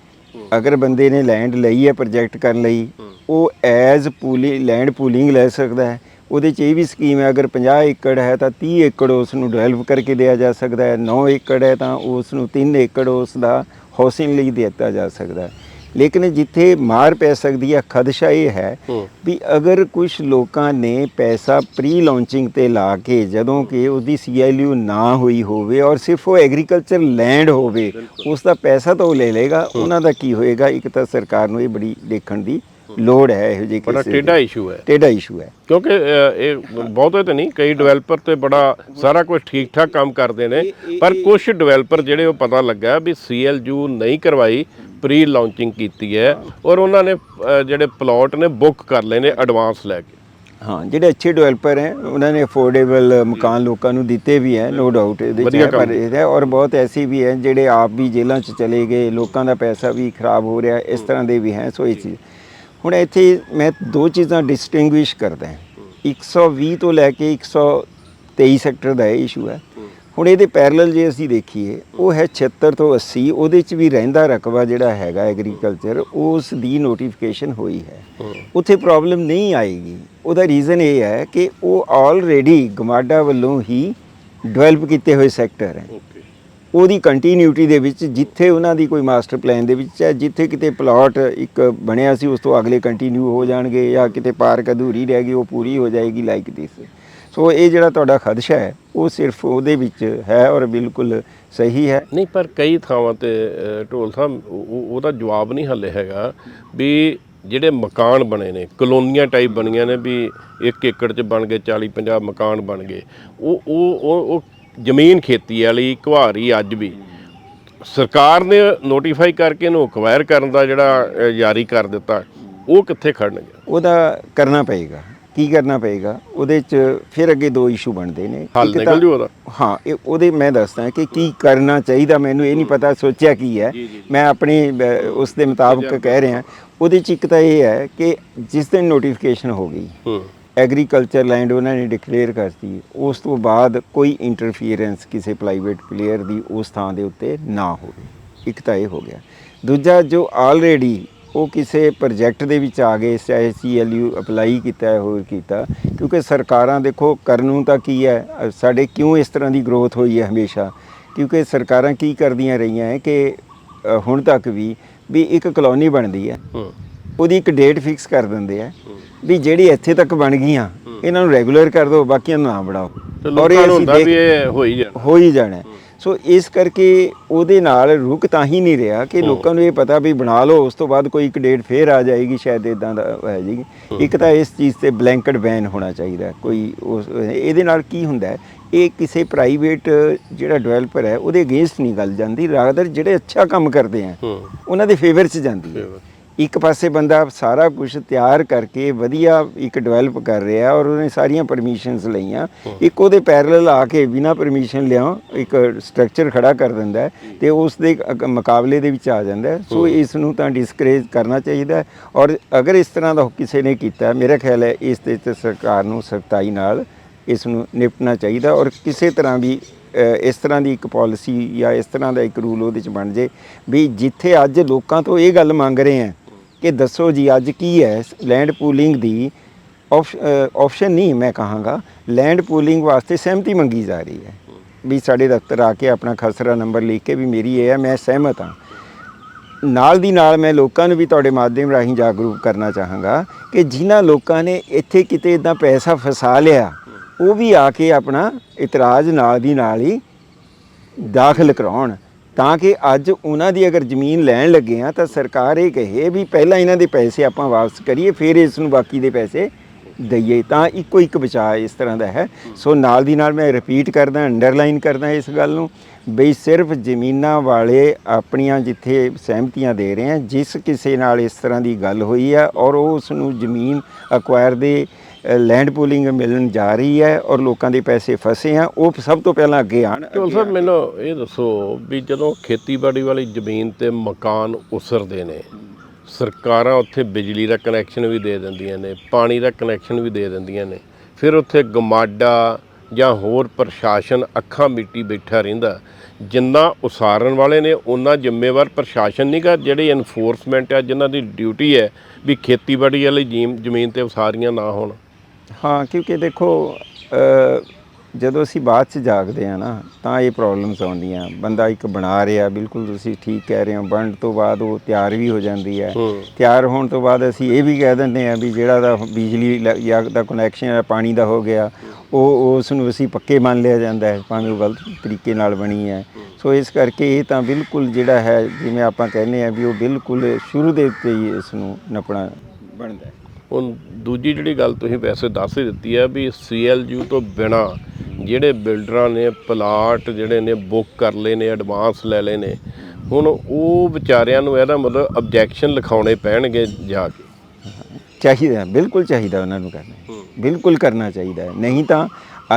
ਅਗਰ ਬੰਦੇ ਨੇ ਲੈਂਡ ਲਈ ਹੈ ਪ੍ਰੋਜੈਕਟ ਕਰਨ ਲਈ ਉਹ ਐਜ਼ ਪੂਲੀ ਲੈਂਡ ਪੂਲਿੰਗ ਲੈ ਸਕਦਾ ਹੈ। ਉਹਦੇ 'ਚ ਇਹ ਵੀ ਸਕੀਮ ਹੈ ਅਗਰ 50 ਏਕੜ ਹੈ ਤਾਂ 30 ਏਕੜ ਉਸ ਨੂੰ ਡਿਵੈਲਪ ਕਰਕੇ ਦਿਆ ਜਾ ਸਕਦਾ ਹੈ। 9 ਏਕੜ ਹੈ ਤਾਂ ਉਸ ਨੂੰ 3 ਏਕੜ ਉਸ ਦਾ ਹਾਊਸਿੰਗ ਲਈ ਦਿੱਤਾ ਜਾ ਸਕਦਾ ਹੈ। ਲੇਕਿਨ ਜਿੱਥੇ ਮਾਰ ਪੈ ਸਕਦੀ ਹੈ ਖਦਸ਼ਾ ਇਹ ਹੈ ਵੀ ਅਗਰ ਕੁਝ ਲੋਕਾਂ ਨੇ ਪੈਸਾ ਪ੍ਰੀ ਲਾਂਚਿੰਗ ਤੇ ਲਾ ਕੇ ਜਦੋਂ ਕਿ ਉਹਦੀ ਸੀਐਲਯੂ ਨਾ ਹੋਈ ਹੋਵੇ ਔਰ ਸਿਰਫ ਉਹ ਐਗਰੀਕਲਚਰ ਲੈਂਡ ਹੋਵੇ ਉਸ ਦਾ ਪੈਸਾ ਤਾਂ ਉਹ ਲੈ ਲੇਗਾ ਉਹਨਾਂ ਦਾ ਕੀ ਹੋਏਗਾ? ਇੱਕ ਤਾਂ ਸਰਕਾਰ ਨੂੰ ਇਹ ਬੜੀ ਦੇਖਣ ਦੀ ਲੋੜ ਹੈ ਇਹੋ ਜਿਹੇ ਬੜਾ ਦੀ। ਇਸ਼ੂ ਹੈ। ਟੇਢਾ ਇਸ਼ੂ ਹੈ। ਕਿਉਂਕਿ ਅ, ਇਹ ਬਹੁਤੇ ਤੇ ਨਹੀਂ ਕਈ ਡਿਵੈਲਪਰ ਤੇ ਬੜਾ ਸਾਰਾ ਕੁਝ ਠੀਕ ਠਾਕ ਕੰਮ ਕਰਦੇ ਨੇ ਪਰ ਕੁਝ ਡਿਵੈਲਪਰ ਜਿਹੜੇ ਉਹ ਪਤਾ ਲੱਗਾ ਵੀ ਸੀਐਲਯੂ ਨਹੀਂ ਕਰਵਾਈ ਪ੍ਰੀ ਲਾਂਚਿੰਗ ਕੀਤੀ ਹੈ ਔਰ ਉਹਨਾਂ ਨੇ ਅ, ਜਿਹੜੇ ਪਲਾਟ ਨੇ ਬੁੱਕ ਕਰ ਲਏ ਨੇ ਐਡਵਾਂਸ ਲੈ ਕੇ। ਹਾਂ ਜਿਹੜੇ ਅੱਛੇ ਡਿਵੈਲਪਰ ਹੈ ਉਹਨਾਂ ਨੇ ਅਫੋਰਡੇਬਲ ਮਕਾਨ ਲੋਕਾਂ ਨੂੰ ਦਿੱਤੇ ਵੀ ਹੈ ਨੋ ਡਾਊਟ ਇਹਦੇ ਚ ਵਧੀਆ ਹੈ, ਕੰਮ ਪਰ ਇਹਦਾ ਔਰ ਬਹੁਤ ਐਸੀ ਵੀ ਹੈ ਜਿਹੜੇ ਆਪ ਵੀ ਜੇਲ੍ਹਾਂ 'ਚ ਚਲੇ ਗਏ ਲੋਕਾਂ ਦਾ ਪੈਸਾ ਵੀ ਖਰਾਬ ਹੋ ਰਿਹਾ ਇਸ ਤਰ੍ਹਾਂ ਦੇ ਵੀ ਹੈ ਸੋ ਇਹ ਚੀਜ਼ ਹੁਣ ਇੱਥੇ ਮੈਂ ਦੋ ਚੀਜ਼ਾਂ ਡਿਸਟਿੰਗੁਇਸ਼ ਕਰਦਾ ਹਾਂ। 120 ਤੋਂ ਲੈ ਕੇ 123 ਸੈਕਟਰ ਦਾ ਇਹ ਇਸ਼ੂ ਹੈ। ਹੁਣ ਇਹਦੇ ਪੈਰਲਲ ਜੇ ਅਸੀਂ ਦੇਖੀਏ, ਉਹ ਹੈ 76 ਤੋਂ 80 ਉਹਦੇ ਚ ਵੀ ਰਹਿੰਦਾ ਰਕਬਾ ਜਿਹੜਾ ਹੈਗਾ ਐਗਰੀਕਲਚਰ ਉਸ ਦੀ ਨੋਟੀਫਿਕੇਸ਼ਨ ਹੋਈ ਹੈ। ਉੱਥੇ ਪ੍ਰੋਬਲਮ ਨਹੀਂ ਆਏਗੀ। ਉਹਦਾ ਰੀਜ਼ਨ ਇਹ ਹੈ ਕਿ ਉਹ ਆਲਰੇਡੀ ਗਮਾਡਾ ਵੱਲੋਂ ਹੀ ਡਿਵੈਲਪ ਕੀਤੇ ਹੋਏ ਸੈਕਟਰ ਹੈ। ਉਹਦੀ ਕੰਟੀਨਿਊਟੀ ਦੇ ਵਿੱਚ ਜਿੱਥੇ ਉਹਨਾਂ ਦੀ ਕੋਈ ਮਾਸਟਰ ਪਲਾਨ ਦੇ ਵਿੱਚ ਹੈ, ਜਿੱਥੇ ਕਿਤੇ ਪਲਾਟ ਇੱਕ ਬਣਿਆ ਸੀ, ਉਸ ਤੋਂ ਅਗਲੇ ਕੰਟੀਨਿਊ ਹੋ ਜਾਣਗੇ ਜਾਂ ਕਿਤੇ ਪਾਰਕ ਅਧੂਰੀ ਰਹਿ ਗਈ, ਉਹ ਪੂਰੀ ਹੋ ਜਾਏਗੀ ਲਾਈਕ ਦਿਸ ਸੋ ਇਹ ਜਿਹੜਾ ਤੁਹਾਡਾ ਖਦਸ਼ਾ ਹੈ, ਉਹ ਸਿਰਫ ਉਹਦੇ ਵਿੱਚ ਹੈ ਔਰ ਬਿਲਕੁਲ ਸਹੀ ਹੈ। ਨਹੀਂ, ਪਰ ਕਈ ਥਾਵਾਂ ਤੇ ਢੋਲ ਸਾਹਿਬ ਉਹਦਾ ਜਵਾਬ ਨਹੀਂ ਹੱਲੇ ਹੈਗਾ ਵੀ ਜਿਹੜੇ ਮਕਾਨ ਬਣੇ ਨੇ, ਕਲੋਨੀਆਂ ਟਾਈਪ ਬਣੀਆਂ ਨੇ ਵੀ ਇੱਕ ਏਕੜ 'ਚ ਬਣ ਗਏ 40 50 ਮਕਾਨ ਬਣ ਗਏ। ਉਹ ਉਹ ਉਹ ਉਹ ਜ਼ਮੀਨ ਖੇਤੀ ਵਾਲੀ ਘੁਆਰੀ ਅੱਜ ਵੀ। ਸਰਕਾਰ ਨੇ ਨੋਟੀਫਾਈ ਕਰਕੇ ਇਹਨੂੰ ਅਕਵਾਇਰ ਕਰਨ ਦਾ ਜਿਹੜਾ ਜਾਰੀ ਕਰ ਦਿੱਤਾ ਉਹ ਕਿੱਥੇ ਖੜਨਗੇ? ਉਹਦਾ ਕਰਨਾ ਪਏਗਾ। ਕੀ ਕਰਨਾ ਪਏਗਾ? ਉਹਦੇ ਚ ਫਿਰ ਅੱਗੇ ਦੋ ਇਸ਼ੂ ਬਣਦੇ ਨੇ। ਹੱਲ ਨਿਕਲ ਤਾਂ- ਜੂ ਉਹਦਾ। ਹਾਂ ਇਹ ਉਹਦੇ ਮੈਂ ਦੱਸਦਾ ਕਿ ਕੀ ਕਰਨਾ ਚਾਹੀਦਾ ਮੈਨੂੰ ਇਹ ਨਹੀਂ ਪਤਾ ਸੋਚਿਆ ਕੀ ਹੈ। ਮੈਂ ਆਪਣੀ ਉਸ ਦੇ ਮੁਤਾਬਕ ਕਹਿ ਰਿਹਾ। ਉਹਦੇ ਚ ਇੱਕ ਤਾਂ ਇਹ ਹੈ ਕਿ ਜਿਸ ਦਿਨ ਨੋਟੀਫਿਕੇਸ਼ਨ ਹੋ ਗਈ ਐਗਰੀਕਲਚਰ ਲੈਂਡ ਉਹਨਾਂ ਨੇ ਡਿਕਲੇਅਰ ਕਰਤੀ ਉਸ ਤੋਂ ਬਾਅਦ ਕੋਈ ਇੰਟਰਫੀਅਰੈਂਸ ਕਿਸੇ ਪ੍ਰਾਈਵੇਟ ਪਲੇਅਰ ਦੀ ਉਸ ਥਾਂ ਦੇ ਉੱਤੇ ਨਾ ਹੋਵੇ। ਇੱਕ ਤਾਂ ਇਹ ਹੋ ਗਿਆ। ਦੂਜਾ ਜੋ ਆਲਰੇਡੀ ਉਹ ਕਿਸੇ ਪ੍ਰੋਜੈਕਟ ਦੇ ਵਿੱਚ ਆ ਗਏ ਚਾਹੇ ਸੀਐਲਯੂ ਅਪਲਾਈ ਕੀਤਾ ਹੈ ਹੋਰ ਕੀਤਾ ਕਿਉਂਕਿ ਸਰਕਾਰਾਂ ਦੇਖੋ ਕਰਨ ਨੂੰ ਤਾਂ ਕੀ ਹੈ ਸਾਡੇ ਕਿਉਂ ਇਸ ਤਰ੍ਹਾਂ ਦੀ ਗਰੋਥ ਹੋਈ ਹੈ ਹਮੇਸ਼ਾ? ਕਿਉਂਕਿ ਸਰਕਾਰਾਂ ਕੀ ਕਰਦੀਆਂ ਰਹੀਆਂ ਹੈ ਕਿ ਹੁਣ ਤੱਕ ਵੀ ਵੀ ਇੱਕ ਕਲੋਨੀ ਬਣਦੀ ਹੂੰ। ਉਹਦੀ ਇੱਕ ਡੇਟ ਫਿਕਸ ਕਰ ਦਿੰਦੇ ਆ ਵੀ ਜਿਹੜੀ ਇੱਥੇ ਤੱਕ ਬਣ ਗਈਆਂ ਇਹਨਾਂ ਨੂੰ ਰੈਗੂਲਰ ਕਰ ਦਿਓ ਬਾਕੀਆਂ ਨੂੰ ਨਾ ਬਣਾਓ। ਔਰ ਇਹ ਹੁੰਦਾ ਵੀ ਇਹ ਹੋ ਹੀ ਜਾਣਾ। ਹੋ ਹੀ ਜਾਣਾ। ਸੋ ਇਸ ਕਰਕੇ ਉਹਦੇ ਨਾਲ ਰੁਕ ਤਾਂ ਹੀ ਨਹੀਂ ਰਿਹਾ ਕਿ ਲੋਕਾਂ ਨੂੰ ਇਹ ਪਤਾ ਵੀ ਬਣਾ ਲਓ ਉਸ ਤੋਂ ਬਾਅਦ ਕੋਈ ਇੱਕ ਡੇਟ ਫੇਰ ਆ ਜਾਏਗੀ ਸ਼ਾਇਦ ਇਦਾਂ ਦਾ ਹੈ ਜੀ। ਇੱਕ ਤਾਂ ਇਸ ਚੀਜ਼ ਤੇ ਬਲੈਂਕਟ ਬੈਨ ਹੋਣਾ ਚਾਹੀਦਾ। ਕੋਈ ਉਸ ਇਹਦੇ ਨਾਲ ਕੀ ਹੁੰਦਾ ਇਹ ਕਿਸੇ ਪ੍ਰਾਈਵੇਟ ਜਿਹੜਾ ਡਿਵੈਲਪਰ ਹੈ ਉਹਦੇ ਅਗੇਂਸਟ ਨਹੀਂ ਗੱਲ ਜਾਂਦੀ ਰਾਦਰ ਜਿਹੜੇ ਅੱਛਾ ਕੰਮ ਕਰਦੇ ਆ ਉਹਨਾਂ ਦੇ ਫੇਵਰ 'ਚ ਜਾਂਦੀ ਹੈ। ਇੱਕ ਪਾਸੇ ਬੰਦਾ ਸਾਰਾ ਕੁਝ ਤਿਆਰ ਕਰਕੇ ਵਧੀਆ ਇੱਕ ਡਿਵੈਲਪ ਕਰ ਰਿਹਾ ਔਰ ਉਹਨੇ ਸਾਰੀਆਂ ਪਰਮਿਸ਼ਨਸ ਲਈਆਂ। ਇੱਕ ਉਹਦੇ ਪੈਰਲਲ ਆ ਕੇ ਬਿਨਾ ਪਰਮਿਸ਼ਨ ਲਿਆ ਇੱਕ ਸਟਰਕਚਰ ਖੜਾ ਕਰ ਦਿੰਦਾ ਤੇ ਉਸ ਦੇ ਮੁਕਾਬਲੇ ਦੇ ਵਿੱਚ ਆ ਜਾਂਦਾ। ਸੋ ਇਸ ਨੂੰ ਤਾਂ ਡਿਸਕਰੇਜ ਕਰਨਾ ਚਾਹੀਦਾ ਔਰ ਅਗਰ ਇਸ ਤਰ੍ਹਾਂ ਦਾ ਕਿਸੇ ਨੇ ਕੀਤਾ ਮੇਰਾ ਖਿਆਲ ਹੈ ਇਸ ਤੇ ਸਰਕਾਰ ਨੂੰ ਸਖਤਾਈ ਨਾਲ ਇਸ ਨੂੰ ਨਿਪਟਣਾ ਚਾਹੀਦਾ ਔਰ ਕਿਸੇ ਤਰ੍ਹਾਂ ਵੀ ਇਸ ਤਰ੍ਹਾਂ ਦੀ ਇੱਕ ਪਾਲਿਸੀ ਜਾਂ ਇਸ ਤਰ੍ਹਾਂ ਦਾ ਇੱਕ ਰੂਲ ਉਹਦੇ ਚ ਬਣ ਜੇ ਵੀ ਜਿੱਥੇ ਅੱਜ ਲੋਕਾਂ ਤੋਂ ਇਹ ਗੱਲ ਮੰਗ ਰਹੇ ਆ ਕਿ ਦੱਸੋ ਜੀ, ਅੱਜ ਕੀ ਹੈ? ਲੈਂਡ ਪੂਲਿੰਗ ਦੀ ਆਪਸ਼ਨ ਨਹੀਂ ਮੈਂ ਕਹਾਂਗਾ। ਲੈਂਡ ਪੂਲਿੰਗ ਵਾਸਤੇ ਸਹਿਮਤੀ ਮੰਗੀ ਜਾ ਰਹੀ ਹੈ। ਵੀ ਸਾਡੇ ਦਫ਼ਤਰ ਆ ਕੇ ਆਪਣਾ ਖਸਰਾ ਨੰਬਰ ਲਿਖ ਕੇ ਵੀ ਮੇਰੀ ਇਹ ਹੈ, ਮੈਂ ਸਹਿਮਤ ਹਾਂ। ਨਾਲ ਦੀ ਨਾਲ ਮੈਂ ਲੋਕਾਂ ਨੂੰ ਵੀ ਤੁਹਾਡੇ ਮਾਧਿਅਮ ਰਾਹੀਂ ਜਾਗਰੂਕ ਕਰਨਾ ਚਾਹਾਂਗਾ ਕਿ ਜਿਨ੍ਹਾਂ ਲੋਕਾਂ ਨੇ ਇੱਥੇ ਕਿਤੇ ਇਦਾਂ ਪੈਸਾ ਫਸਾ ਲਿਆ, ਉਹ ਵੀ ਆ ਕੇ ਆਪਣਾ ਇਤਰਾਜ਼ ਨਾਲ ਦੀ ਨਾਲ ਹੀ ਦਾਖਲ ਕਰਾਉਣ। ਤਾਂ ਕਿ ਅੱਜ ਉਹਨਾਂ ਦੀ ਅਗਰ ਜ਼ਮੀਨ ਲੈਣ ਲੱਗੇ ਆ ਤਾਂ ਸਰਕਾਰ ਇਹ ਕਹੇ ਵੀ ਪਹਿਲਾਂ ਇਹਨਾਂ ਦੇ ਪੈਸੇ ਆਪਾਂ ਵਾਪਸ ਕਰੀਏ, ਫਿਰ ਇਸ ਨੂੰ ਬਾਕੀ ਦੇ ਪੈਸੇ ਦਈਏ। ਤਾਂ ਇੱਕੋ ਇੱਕ ਬਚਾਅ ਇਸ ਤਰ੍ਹਾਂ ਦਾ ਹੈ। ਸੋ ਨਾਲ ਦੀ ਨਾਲ ਮੈਂ ਰਿਪੀਟ ਕਰਦਾ ਅੰਡਰਲਾਈਨ ਕਰਦਾ ਇਸ ਗੱਲ ਨੂੰ ਬਈ ਸਿਰਫ ਜ਼ਮੀਨਾਂ ਵਾਲੇ ਆਪਣੀਆਂ ਜਿੱਥੇ ਸਹਿਮਤੀਆਂ ਦੇ ਰਹੇ ਆ ਜਿਸ ਕਿਸੇ ਨਾਲ ਇਸ ਤਰ੍ਹਾਂ ਦੀ ਗੱਲ ਹੋਈ ਆ ਔਰ ਉਹ ਉਸ ਨੂੰ ਜ਼ਮੀਨ ਅਕਵਾਇਰ ਦੇ ਲੈਂਡ ਪੂਲਿੰਗ ਮਿਲਣ ਜਾ ਰਹੀ ਹੈ ਔਰ ਲੋਕਾਂ ਦੇ ਪੈਸੇ ਫਸੇ ਆ ਉਹ ਸਭ ਤੋਂ ਪਹਿਲਾਂ ਅੱਗੇ ਆਣ ਚੋਲ ਸਾਹਿਬ ਮੈਨੂੰ ਇਹ ਦੱਸੋ ਵੀ ਜਦੋਂ ਖੇਤੀਬਾੜੀ ਵਾਲੀ ਜ਼ਮੀਨ ਤੇ ਮਕਾਨ ਉਸਰਦੇ ਨੇ ਸਰਕਾਰਾਂ ਉੱਥੇ ਬਿਜਲੀ ਦਾ ਕਨੈਕਸ਼ਨ ਵੀ ਦੇ ਦਿੰਦੀਆਂ ਨੇ ਪਾਣੀ ਦਾ ਕਨੈਕਸ਼ਨ ਵੀ ਦੇ ਦਿੰਦੀਆਂ ਨੇ ਫਿਰ ਉੱਥੇ ਗਮਾਡਾ ਜਾਂ ਹੋਰ ਪ੍ਰਸ਼ਾਸਨ ਅੱਖਾਂ ਮਿੱਟੀ ਬੈਠਾ ਰਹਿੰਦਾ ਜਿੰਨਾ ਉਸਾਰਨ ਵਾਲੇ ਨੇ ਉਹਨਾਂ ਜ਼ਿੰਮੇਵਾਰ ਪ੍ਰਸ਼ਾਸਨ ਨਹੀਂਗਾ ਜਿਹੜੀ ਐਨਫੋਰਸਮੈਂਟ ਹੈ ਜਿਨ੍ਹਾਂ ਦੀ ਡਿਊਟੀ ਹੈ ਵੀ ਖੇਤੀਬਾੜੀ ਵਾਲੀ ਜ਼ਮੀਨ ਤੇ ਉਸਾਰੀਆਂ ਨਾ ਹੋਣ। ਹਾਂ ਕਿਉਂਕਿ ਦੇਖੋ ਜਦੋਂ ਅਸੀਂ ਬਾਅਦ ਚ ਜਾਗਦੇ ਆ ਨਾ ਤਾਂ ਇਹ ਪ੍ਰੋਬਲਮਸ ਆਉਂਦੀਆਂ। ਬੰਦਾ ਇੱਕ ਬਣਾ ਰਿਹਾ ਬਿਲਕੁਲ ਤੁਸੀਂ ਠੀਕ ਕਹਿ ਰਹੇ ਹੋ ਬਣਨ ਤੋਂ ਬਾਅਦ ਉਹ ਤਿਆਰ ਵੀ ਹੋ ਜਾਂਦੀ ਹੈ। ਤਿਆਰ ਹੋਣ ਤੋਂ ਬਾਅਦ ਅਸੀਂ ਇਹ ਵੀ ਕਹਿ ਦਿੰਦੇ ਆ ਵੀ ਜਿਹੜਾ ਦਾ ਬਿਜਲੀ ਜਾਂ ਦਾ ਕਨੈਕਸ਼ਨ ਹੈ ਪਾਣੀ ਦਾ ਹੋ ਗਿਆ ਉਹ ਉਸ ਨੂੰ ਅਸੀਂ ਪੱਕੇ ਮੰਨ ਲਿਆ ਜਾਂਦਾ ਹੈ ਭਾਵੇਂ ਉਹ ਗਲਤ ਤਰੀਕੇ ਨਾਲ ਬਣੀ ਹੈ। ਸੋ ਇਸ ਕਰਕੇ ਇਹ ਤਾਂ ਬਿਲਕੁਲ ਜਿਹੜਾ ਹੈ ਜਿਵੇਂ ਆਪਾਂ ਕਹਿੰਦੇ ਆ ਵੀ ਉਹ ਬਿਲਕੁਲ ਸ਼ੁਰੂ ਦੇ ਉੱਤੇ ਹੀ ਇਸ ਨੂੰ ਨਪਣਾ ਬਣਦਾ ਹੈ। ਹੁਣ ਦੂਜੀ ਜਿਹੜੀ ਗੱਲ ਤੁਸੀਂ ਵੈਸੇ ਦੱਸ ਹੀ ਦਿੱਤੀ ਹੈ ਵੀ ਸੀਐਲਯੂ ਤੋਂ ਬਿਨਾ ਜਿਹੜੇ ਬਿਲਡਰਾਂ ਨੇ ਪਲਾਟ ਜਿਹੜੇ ਨੇ ਬੁੱਕ ਕਰ ਲਏ ਨੇ ਐਡਵਾਂਸ ਲੈ ਲਏ ਨੇ ਹੁਣ ਉਹ ਵਿਚਾਰਿਆਂ ਨੂੰ ਇਹਦਾ ਮਤਲਬ ਆਬਜੈਕਸ਼ਨ ਲਿਖਾਉਣੇ ਪੈਣਗੇ ਜਾ ਕੇ। ਚਾਹੀਦਾ ਬਿਲਕੁਲ ਚਾਹੀਦਾ ਉਹਨਾਂ ਨੂੰ ਕਰਨਾ। ਬਿਲਕੁਲ ਕਰਨਾ ਚਾਹੀਦਾ। ਨਹੀਂ ਤਾਂ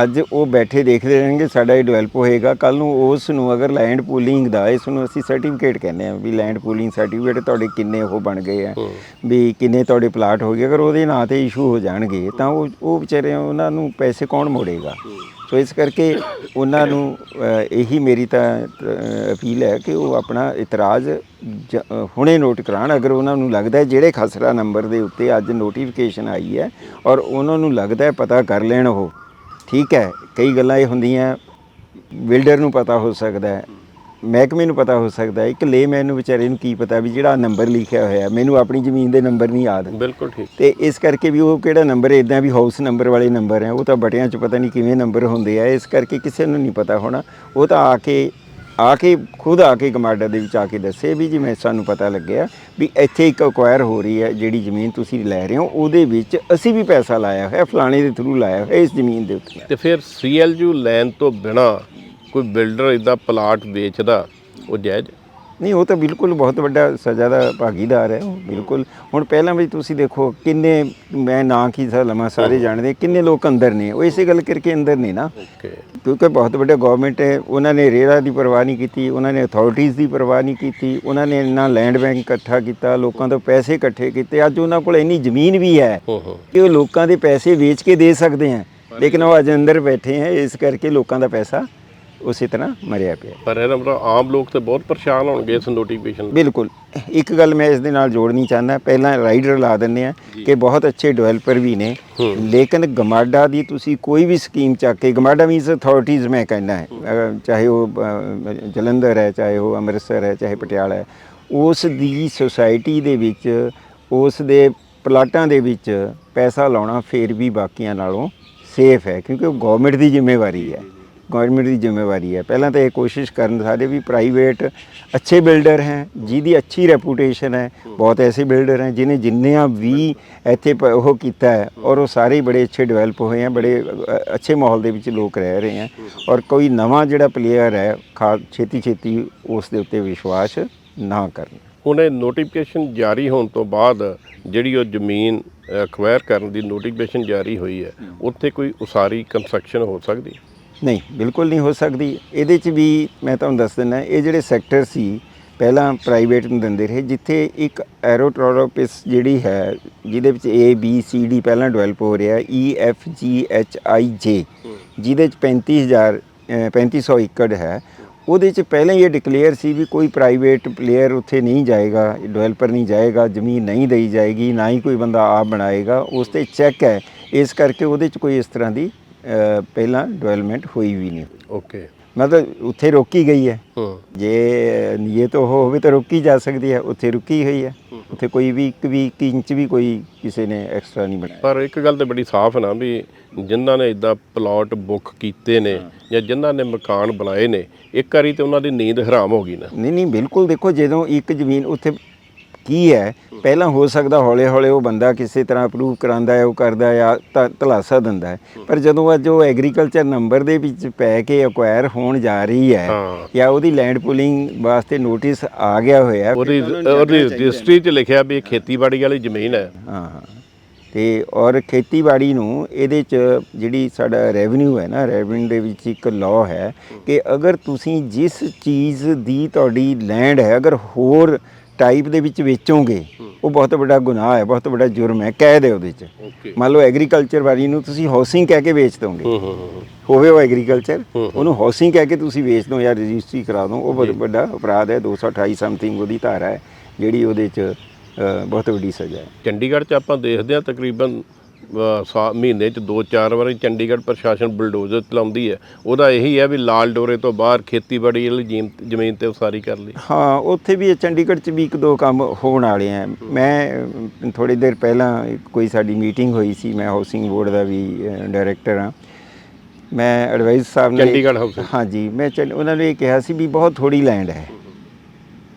ਅੱਜ ਉਹ ਬੈਠੇ ਦੇਖਦੇ ਰਹਿਣਗੇ ਸਾਡਾ ਇਹ ਡਿਵੈਲਪ ਹੋਏਗਾ। ਕੱਲ ਨੂੰ ਉਸ ਨੂੰ ਅਗਰ ਲੈਂਡ ਪੂਲਿੰਗ ਦਾ ਇਸ ਨੂੰ ਅਸੀਂ ਸਰਟੀਫਿਕੇਟ ਕਹਿੰਦੇ ਆ ਵੀ ਲੈਂਡ ਪੂਲਿੰਗ ਸਰਟੀਫਿਕੇਟ ਤੁਹਾਡੇ ਕਿੰਨੇ ਉਹ ਬਣ ਗਏ ਆ ਵੀ ਕਿੰਨੇ ਤੁਹਾਡੇ ਪਲਾਟ ਹੋ ਗਏ। ਅਗਰ ਉਹਦੇ ਨਾਂ ਤੇ ਇਸ਼ੂ ਹੋ ਜਾਣਗੇ ਤਾਂ ਉਹ ਉਹ ਵਿਚਾਰੇ ਉਹਨਾਂ ਨੂੰ ਪੈਸੇ ਕੌਣ ਮੋੜੇਗਾ? ਸੋ ਇਸ ਕਰਕੇ ਉਹਨਾਂ ਨੂੰ ਇਹੀ ਮੇਰੀ ਤਾਂ ਅਪੀਲ ਹੈ ਕਿ ਉਹ ਆਪਣਾ ਇਤਰਾਜ਼ ਹੁਣੇ ਨੋਟ ਕਰਾਉਣ ਅਗਰ ਉਹਨਾਂ ਨੂੰ ਲੱਗਦਾ ਹੈ ਜਿਹੜੇ ਖਸਰਾ ਨੰਬਰ ਦੇ ਉੱਤੇ ਅੱਜ ਨੋਟੀਫਿਕੇਸ਼ਨ ਆਈ ਹੈ ਔਰ ਉਹਨਾਂ ਨੂੰ ਲੱਗਦਾ ਹੈ ਪਤਾ ਕਰ ਲੈਣ ਉਹ ਠੀਕ ਹੈ ਕਈ ਗੱਲਾਂ ਇਹ ਹੁੰਦੀਆਂ ਬਿਲਡਰ ਨੂੰ ਪਤਾ ਹੋ ਸਕਦਾ ਹੈ ਮਹਿਕਮੇ ਨੂੰ ਪਤਾ ਹੋ ਸਕਦਾ ਹੈ ਇੱਕ ਲੇਮੈਨ ਨੂੰ ਵਿਚਾਰੇ ਨੂੰ ਕੀ ਪਤਾ ਵੀ ਜਿਹੜਾ ਨੰਬਰ ਲਿਖਿਆ ਹੋਇਆ ਮੈਨੂੰ ਆਪਣੀ ਜ਼ਮੀਨ ਦੇ ਨੰਬਰ ਨਹੀਂ ਯਾਦ। ਬਿਲਕੁਲ ਠੀਕ। ਤੇ ਇਸ ਕਰਕੇ ਵੀ ਉਹ ਕਿਹੜਾ ਨੰਬਰ ਹੈ ਇਦਾਂ ਵੀ ਹਾਊਸ ਨੰਬਰ ਵਾਲੇ ਨੰਬਰ ਹੈ ਉਹ ਤਾਂ ਬਟਿਆਂ 'ਚ ਪਤਾ ਨਹੀਂ ਕਿਵੇਂ ਨੰਬਰ ਹੁੰਦੇ ਆ ਇਸ ਕਰਕੇ ਕਿਸੇ ਨੂੰ ਨਹੀਂ ਪਤਾ ਹੋਣਾ ਉਹ ਤਾਂ ਆ ਕੇ ਆ ਕੇ ਖੁਦ ਆ ਕੇ ਗਮਾਡਾ ਦੇ ਵਿੱਚ ਆ ਕੇ ਦੱਸੇ ਵੀ ਜਿਵੇਂ ਸਾਨੂੰ ਪਤਾ ਲੱਗਿਆ ਵੀ ਇੱਥੇ ਇੱਕ ਅਕਵਾਇਰ ਹੋ ਰਹੀ ਹੈ, ਜਿਹੜੀ ਜ਼ਮੀਨ ਤੁਸੀਂ ਲੈ ਰਹੇ ਹੋ, ਉਹਦੇ ਵਿੱਚ ਅਸੀਂ ਵੀ ਪੈਸਾ ਲਾਇਆ ਹੋਇਆ, ਫਲਾਣੇ ਦੇ ਥਰੂ ਲਾਇਆ ਹੋਇਆ ਇਸ ਜ਼ਮੀਨ ਦੇ ਉੱਤੇ। ਤੇ ਫਿਰ ਸੀਐਲਯੂ ਲੈਣ ਤੋਂ ਬਿਨਾ ਕੋਈ ਬਿਲਡਰ ਇਦਾਂ ਪਲਾਟ ਵੇਚਦਾ, ਉਹ ਜਾਇਜ਼? ਨਹੀਂ ਉਹ ਤਾਂ ਬਿਲਕੁਲ ਬਹੁਤ ਵੱਡਾ ਸਜ਼ਾ ਦਾ ਭਾਗੀਦਾਰ ਹੈ ਉਹ ਬਿਲਕੁਲ। ਹੁਣ ਪਹਿਲਾਂ ਵੀ ਤੁਸੀਂ ਦੇਖੋ ਕਿੰਨੇ ਮੈਂ ਨਾਂ ਕੀ ਸਾ ਲਵਾਂ ਸਾਰੇ ਜਾਣਦੇ ਕਿੰਨੇ ਲੋਕ ਅੰਦਰ ਨੇ ਉਹ ਇਸੇ ਗੱਲ ਕਰਕੇ ਅੰਦਰ ਨੇ ਨਾ। ਕਿਉਂਕਿ ਬਹੁਤ ਵੱਡਾ ਗਵਰਨਮੈਂਟ ਹੈ ਉਹਨਾਂ ਨੇ ਰੇਰਾ ਦੀ ਪਰਵਾਹ ਨਹੀਂ ਕੀਤੀ ਉਹਨਾਂ ਨੇ ਅਥਾਰਟੀਆਂ ਦੀ ਪਰਵਾਹ ਨਹੀਂ ਕੀਤੀ ਉਹਨਾਂ ਨੇ ਇੰਨਾ ਲੈਂਡ ਬੈਂਕ ਇਕੱਠਾ ਕੀਤਾ ਲੋਕਾਂ ਤੋਂ ਪੈਸੇ ਇਕੱਠੇ ਕੀਤੇ ਅੱਜ ਉਹਨਾਂ ਕੋਲ ਇੰਨੀ ਜ਼ਮੀਨ ਵੀ ਹੈ। ਕਿ ਉਹ ਲੋਕਾਂ ਦੇ ਪੈਸੇ ਵੇਚ ਕੇ ਦੇ ਸਕਦੇ ਹੈ। ਲੇਕਿਨ ਉਹ ਅੱਜ ਅੰਦਰ ਬੈਠੇ ਹੈ ਇਸ ਕਰਕੇ ਲੋਕਾਂ ਦਾ ਪੈਸਾ ਉਸੇ ਤਰ੍ਹਾਂ ਮਰਿਆ ਪਿਆ ਪਰ ਇਹਦਾ ਮਤਲਬ ਆਮ ਲੋਕ ਤੇ ਬਹੁਤ ਪਰੇਸ਼ਾਨ ਹੋਣਗੇ ਇਸ ਨੋਟੀਫਿਕੇਸ਼ਨ ਬਿਲਕੁਲ। ਇੱਕ ਗੱਲ ਮੈਂ ਇਸ ਦੇ ਨਾਲ ਜੋੜਨੀ ਚਾਹੁੰਦਾ ਪਹਿਲਾਂ ਰਾਈਡਰ ਲਾ ਦਿੰਦੇ ਆ ਕਿ ਬਹੁਤ ਅੱਛੇ ਡਿਵੈਲਪਰ ਵੀ ਨੇ। ਲੇਕਿਨ ਗਮਾਡਾ ਦੀ ਤੁਸੀਂ ਕੋਈ ਵੀ ਸਕੀਮ ਚੱਕ ਕੇ ਗਮਾਡਾ ਮੀਨਸ ਅਥਾਰਟੀਆਂ ਮੈਂ ਕਹਿੰਦਾ ਹੈ ਚਾਹੇ ਉਹ ਜਲੰਧਰ ਹੈ ਚਾਹੇ ਉਹ ਅੰਮ੍ਰਿਤਸਰ ਹੈ ਚਾਹੇ ਪਟਿਆਲਾ ਹੈ ਉਸ ਦੀ ਸੁਸਾਇਟੀ ਦੇ ਵਿੱਚ ਉਸ ਦੇ ਪਲਾਟਾਂ ਦੇ ਵਿੱਚ ਪੈਸਾ ਲਾਉਣਾ ਫੇਰ ਵੀ ਬਾਕੀਆਂ ਨਾਲੋਂ ਸੇਫ ਹੈ ਕਿਉਂਕਿ ਉਹ ਗਵਰਨਮੈਂਟ ਦੀ ਜ਼ਿੰਮੇਵਾਰੀ ਹੈ। ਗਵਰਨਮੈਂਟ ਦੀ ਜ਼ਿੰਮੇਵਾਰੀ ਹੈ। ਪਹਿਲਾਂ ਤਾਂ ਇਹ ਕੋਸ਼ਿਸ਼ ਕਰਨ ਸਾਰੇ ਵੀ ਪ੍ਰਾਈਵੇਟ ਅੱਛੇ ਬਿਲਡਰ ਹੈ, ਜਿਹਦੀ ਅੱਛੀ ਰੈਪੂਟੇਸ਼ਨ ਹੈ, ਬਹੁਤ ਐਸੇ ਬਿਲਡਰ ਹੈ ਜਿਨੇ ਜਿੰਨਿਆਂ ਵੀ ਇੱਥੇ ਪ- ਉਹ ਕੀਤਾ ਹੈ ਔਰ ਉਹ ਸਾਰੇ ਬੜੇ ਅੱਛੇ ਡਿਵੈਲਪ ਹੋਏ ਹੈ, ਬੜੇ ਅੱਛੇ ਮਾਹੌਲ ਦੇ ਵਿੱਚ ਲੋਕ ਰਹਿ ਰਹੇ ਹੈ ਔਰ ਕੋਈ ਨਵਾਂ ਜਿਹੜਾ ਪਲੇਅਰ ਹੈ, ਖਾ ਛੇਤੀ ਛੇਤੀ ਉਸ ਦੇ ਉੱਤੇ ਵਿਸ਼ਵਾਸ ਨਾ ਕਰਨ। ਹੁਣ ਇਹ ਨੋਟੀਫਿਕੇਸ਼ਨ ਜਾਰੀ ਹੋਣ ਤੋਂ ਬਾਅਦ ਜਿਹੜੀ ਉਹ ਜ਼ਮੀਨ ਅਕਵਾਇਰ ਕਰਨ ਦੀ ਨੋਟੀਫਿਕੇਸ਼ਨ ਜਾਰੀ ਹੋਈ ਹੈ, ਉੱਥੇ ਕੋਈ ਉਸਾਰੀ ਕੰਸਟਰਕਸ਼ਨ ਹੋ ਸਕਦੀ? ਨਹੀਂ ਬਿਲਕੁਲ ਨਹੀਂ ਹੋ ਸਕਦੀ। ਇਹਦੇ 'ਚ ਵੀ ਮੈਂ ਤੁਹਾਨੂੰ ਦੱਸ ਦਿੰਦਾ ਇਹ ਜਿਹੜੇ ਸੈਕਟਰ ਸੀ ਪਹਿਲਾਂ ਪ੍ਰਾਈਵੇਟ ਨੂੰ ਦਿੰਦੇ ਰਹੇ ਜਿੱਥੇ ਇੱਕ ਐਰੋਟ੍ਰੋਪਿਸ ਜਿਹੜੀ ਹੈ ਜਿਹਦੇ ਵਿੱਚ A B C D ਪਹਿਲਾਂ ਡਿਵੈਲਪ ਹੋ ਰਿਹਾ E F G H I J ਜਿਹਦੇ 'ਚ 35000 ਅ, 3500 ਏਕੜ ਹੈ। ਉਹਦੇ 'ਚ ਪਹਿਲਾਂ ਹੀ ਇਹ ਡਿਕਲੇਅਰ ਸੀ ਵੀ ਕੋਈ ਪ੍ਰਾਈਵੇਟ ਪਲੇਅਰ ਉੱਥੇ ਨਹੀਂ ਜਾਏਗਾ ਡਿਵੈਲਪਰ ਨਹੀਂ ਜਾਏਗਾ ਜ਼ਮੀਨ ਨਹੀਂ ਦੇਈ ਜਾਏਗੀ ਨਾ ਹੀ ਕੋਈ ਬੰਦਾ ਆਪ ਬਣਾਏਗਾ। ਉਸ ਤੇ ਚੈੱਕ ਹੈ। ਇਸ ਕਰਕੇ ਉਹਦੇ 'ਚ ਕੋਈ ਇਸ ਤਰ੍ਹਾਂ ਦੀ ਪਹਿਲਾਂ ਡਿਵੈਲਪਮੈਂਟ ਹੋਈ ਵੀ ਨਹੀਂ। ਓਕੇ ਮਤਲਬ ਉੱਥੇ ਰੋਕੀ ਗਈ ਹੈ। ਹੂੰ। ਜੇ ਨੀਅਤ ਉਹ ਹੋਵੇ ਤਾਂ ਰੋਕੀ ਜਾ ਸਕਦੀ ਹੈ ਉੱਥੇ ਰੁਕੀ ਹੋਈ ਹੈ। ਉੱਥੇ ਕੋਈ ਵੀ ਇੱਕ ਵੀ ਇੱਕ ਇੰਚ ਵੀ ਕੋਈ ਕਿਸੇ ਨੇ ਐਕਸਟਰਾ ਨਹੀਂ ਬਣਾਇਆ। ਪਰ ਇੱਕ ਗੱਲ ਤੇ ਬੜੀ ਸਾਫ਼ ਨਾ ਵੀ ਜਿਨ੍ਹਾਂ ਨੇ ਇਦਾਂ ਪਲਾਟ ਬੁੱਕ ਕੀਤੇ ਨੇ ਜਾਂ ਜਿਨ੍ਹਾਂ ਨੇ ਮਕਾਨ ਬਣਾਏ ਨੇ ਇੱਕ ਵਾਰੀ ਤੇ ਉਹਨਾਂ ਦੀ ਨੀਂਦ ਹਰਾਮ ਹੋ ਗਈ ਨਾ। ਨਹੀਂ ਨਹੀਂ ਬਿਲਕੁਲ ਦੇਖੋ ਜਦੋਂ ਇੱਕ ਜ਼ਮੀਨ ਉੱਥੇ ਕੀ ਹੈ? ਪਹਿਲਾਂ ਹੋ ਸਕਦਾ ਹੌਲੇ ਹੌਲੇ ਉਹ ਬੰਦਾ ਕਿਸੇ ਤਰ੍ਹਾਂ ਅਪਰੂਵ ਕਰਾਂਦਾ ਹੈ ਉਹ ਕਰਦਾ ਹੈ ਆ ਤਾਂ ਧਲਾਸਾ ਦਿੰਦਾ ਹੈ। ਪਰ ਜਦੋਂ ਅੱਜ ਉਹ ਐਗਰੀਕਲਚਰ ਨੰਬਰ ਦੇ ਵਿੱਚ ਪੈ ਕੇ ਅਕਵਾਇਰ ਹੋਣ ਜਾ ਰਹੀ ਹੈ। ਜਾਂ ਉਹਦੀ ਲੈਂਡ ਪੁਲਿੰਗ ਵਾਸਤੇ ਨੋਟਿਸ ਆ ਗਿਆ ਹੋਇਆ ਹੈ, ਉਹਦੀ ਉਹਦੀ। ਰਜਿਸਟਰੀ 'ਚ ਲਿਖਿਆ ਵੀ ਇਹ ਖੇਤੀਬਾੜੀ ਵਾਲੀ ਜ਼ਮੀਨ ਹੈ। ਹਾਂ ਹਾਂ। ਤੇ ਔਰ ਖੇਤੀਬਾੜੀ ਨੂੰ ਇਹਦੇ ਚ ਜਿਹੜੀ ਸਾਡਾ ਰੈਵਨਿਊ ਹੈ ਨਾ ਰੈਵਨਿਊ ਦੇ ਵਿੱਚ ਇੱਕ ਲਾਅ ਹੈ ਕਿ ਅਗਰ ਤੁਸੀਂ ਜਿਸ ਚੀਜ਼ ਦੀ ਤੁਹਾਡੀ ਲੈਂਡ ਹੈ ਅਗਰ ਹੋਰ ਟਾਈਪ ਦੇ ਵਿੱਚ ਵੇਚੋਗੇ ਉਹ ਬਹੁਤ ਵੱਡਾ ਗੁਨਾਹ ਹੈ ਬਹੁਤ ਵੱਡਾ ਜੁਰਮ ਹੈ ਕੈਦ ਹੈ ਉਹਦੇ ਚ। ਮੰਨ ਲਓ ਐਗਰੀਕਲਚਰ ਵਾਲੀ ਨੂੰ ਤੁਸੀਂ ਹਾਊਸਿੰਗ ਕਹਿ ਕੇ ਵੇਚ ਦੋਗੇ। ਹੋਵੇ ਉਹ ਐਗਰੀਕਲਚਰ। ਉਹਨੂੰ ਹਾਊਸਿੰਗ ਕਹਿ ਕੇ ਤੁਸੀਂ ਵੇਚ ਦੋ ਜਾਂ ਰਜਿਸਟਰੀ ਕਰਾ ਦੋ ਉਹ ਬਹੁਤ ਵੱਡਾ ਅਪਰਾਧ ਹੈ 228 ਸਮਥਿੰਗ ਉਹਦੀ ਧਾਰਾ ਹੈ ਜਿਹੜੀ ਉਹਦੇ ਚ ਬਹੁਤ ਵੱਡੀ ਸਜ਼ਾ ਹੈ। ਚੰਡੀਗੜ੍ਹ 'ਚ ਆਪਾਂ ਦੇਖਦੇ ਹਾਂ ਤਕਰੀਬਨ ਸਾ ਮਹੀਨੇ 'ਚ ਦੋ ਚਾਰ ਵਾਰੀ ਚੰਡੀਗੜ੍ਹ ਪ੍ਰਸ਼ਾਸਨ ਬੁਲਡੋਜ਼ਰ ਚਲਾਉਂਦੀ ਹੈ। ਉਹਦਾ ਇਹੀ ਹੈ ਵੀ ਲਾਲ ਡੋਰੇ ਤੋਂ ਬਾਹਰ ਖੇਤੀਬਾੜੀ ਵਾਲੀ ਜ਼ਮੀਨ ਜ਼ਮੀਨ ਤੇ ਉਸਾਰੀ ਕਰ ਲਈ। ਹਾਂ ਉੱਥੇ ਵੀ ਚੰਡੀਗੜ੍ਹ 'ਚ ਵੀ ਇੱਕ ਦੋ ਕੰਮ ਹੋਣ ਵਾਲੇ ਆ ਮੈਂ ਥੋੜੀ ਦੇਰ ਪਹਿਲਾਂ ਇੱਕ ਕੋਈ ਸਾਡੀ ਮੀਟਿੰਗ ਹੋਈ ਸੀ ਮੈਂ ਹਾਊਸਿੰਗ ਬੋਰਡ ਦਾ ਵੀ ਡਾਇਰੈਕਟਰ ਹਾਂ। ਮੈਂ ਐਡਵਾਈਸ ਸਾਹਿਬ ਨੇ ਚੰਡੀਗੜ੍ਹ housing। ਹਾਂਜੀ ਮੈਂ ਚੰਡ- ਉਹਨਾਂ ਨੇ ਇਹ ਕਿਹਾ ਸੀ ਵੀ ਬਹੁਤ ਥੋੜੀ ਲੈਂਡ ਹੈ।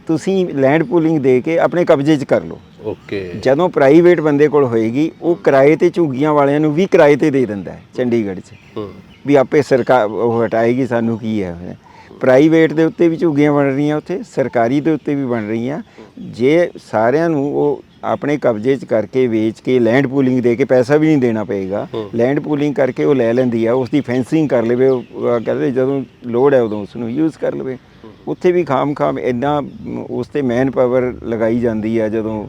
ਤੁਸੀਂ ਲੈਂਡ ਪੂਲਿੰਗ ਦੇ ਕੇ ਆਪਣੇ ਕਬਜ਼ੇ 'ਚ ਕਰ ਲਓ। ਓਕੇ ਜਦੋਂ ਪ੍ਰਾਈਵੇਟ ਬੰਦੇ ਕੋਲ ਹੋਏਗੀ ਉਹ ਕਿਰਾਏ ਤੇ ਝੁੱਗੀਆਂ ਵਾਲਿਆਂ ਨੂੰ ਵੀ ਕਿਰਾਏ ਤੇ ਦੇ ਦਿੰਦਾ ਹੈ ਚੰਡੀਗੜ੍ਹ 'ਚ। ਵੀ ਆਪੇ ਸਰਕਾਰ ਉਹ ਹਟਾਏਗੀ ਸਾਨੂੰ ਕੀ ਹੈ। ਪ੍ਰਾਈਵੇਟ ਦੇ ਉੱਤੇ ਵੀ ਝੁੱਗੀਆਂ ਬਣ ਰਹੀਆਂ ਉੱਥੇ ਸਰਕਾਰੀ ਦੇ ਉੱਤੇ ਵੀ ਬਣ ਰਹੀਆਂ। ਜੇ ਸਾਰਿਆਂ ਨੂੰ ਉਹ ਆਪਣੇ ਕਬਜ਼ੇ 'ਚ ਕਰਕੇ ਵੇਚ ਕੇ ਲੈਂਡ ਪੂਲਿੰਗ ਦੇ ਕੇ ਪੈਸਾ ਵੀ ਨਹੀਂ ਦੇਣਾ ਪਏਗਾ ਲੈਂਡ ਪੂਲਿੰਗ ਕਰਕੇ ਉਹ ਲੈ ਲੈਂਦੀ ਆ ਉਸ ਦੀ ਫੈਂਸਿੰਗ ਕਰ ਲਵੇ ਕਹਿੰਦੇ ਜਦੋਂ ਲੋੜ ਹੈ ਉਦੋਂ ਉਸ ਨੂੰ ਯੂਜ਼ ਕਰ ਲਵੇ। ਉੱਥੇ ਵੀ ਖਾਮ ਖਾਮ ਇੰਨਾ ਉਸ ਤੇ ਮੈਨ ਪਾਵਰ ਲਗਾਈ ਜਾਂਦੀ ਆ ਜਦੋਂ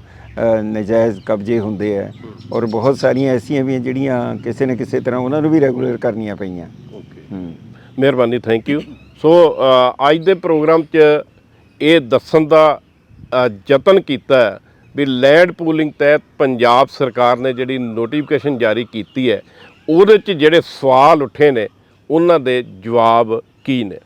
ਨਜਾਇਜ਼ ਕਬਜ਼ੇ ਹੁੰਦੇ ਆ। ਔਰ ਬਹੁਤ ਸਾਰੀਆਂ ਐਸੀਆਂ ਵੀ ਜਿਹੜੀਆਂ ਕਿਸੇ ਨਾ ਕਿਸੇ ਤਰ੍ਹਾਂ ਉਹਨਾਂ ਨੂੰ ਵੀ ਰੈਗੂਲਰ ਕਰਨੀਆਂ ਪਈਆਂ। ਓਕੇ ਮਿਹਰਬਾਨੀ ਥੈਂਕ ਯੂ ਸੋ ਅੱਜ ਦੇ ਪ੍ਰੋਗਰਾਮ 'ਚ ਇਹ ਦੱਸਣ ਦਾ ਯਤਨ ਕੀਤਾ ਵੀ ਲੈਂਡ ਪੂਲਿੰਗ ਤਹਿਤ ਪੰਜਾਬ ਸਰਕਾਰ ਨੇ ਜਿਹੜੀ ਨੋਟੀਫਿਕੇਸ਼ਨ ਜਾਰੀ ਕੀਤੀ ਹੈ ਉਹਦੇ 'ਚ ਜਿਹੜੇ ਸਵਾਲ ਉੱਠੇ ਨੇ ਉਹਨਾਂ ਦੇ ਜਵਾਬ ਕੀ ਨੇ?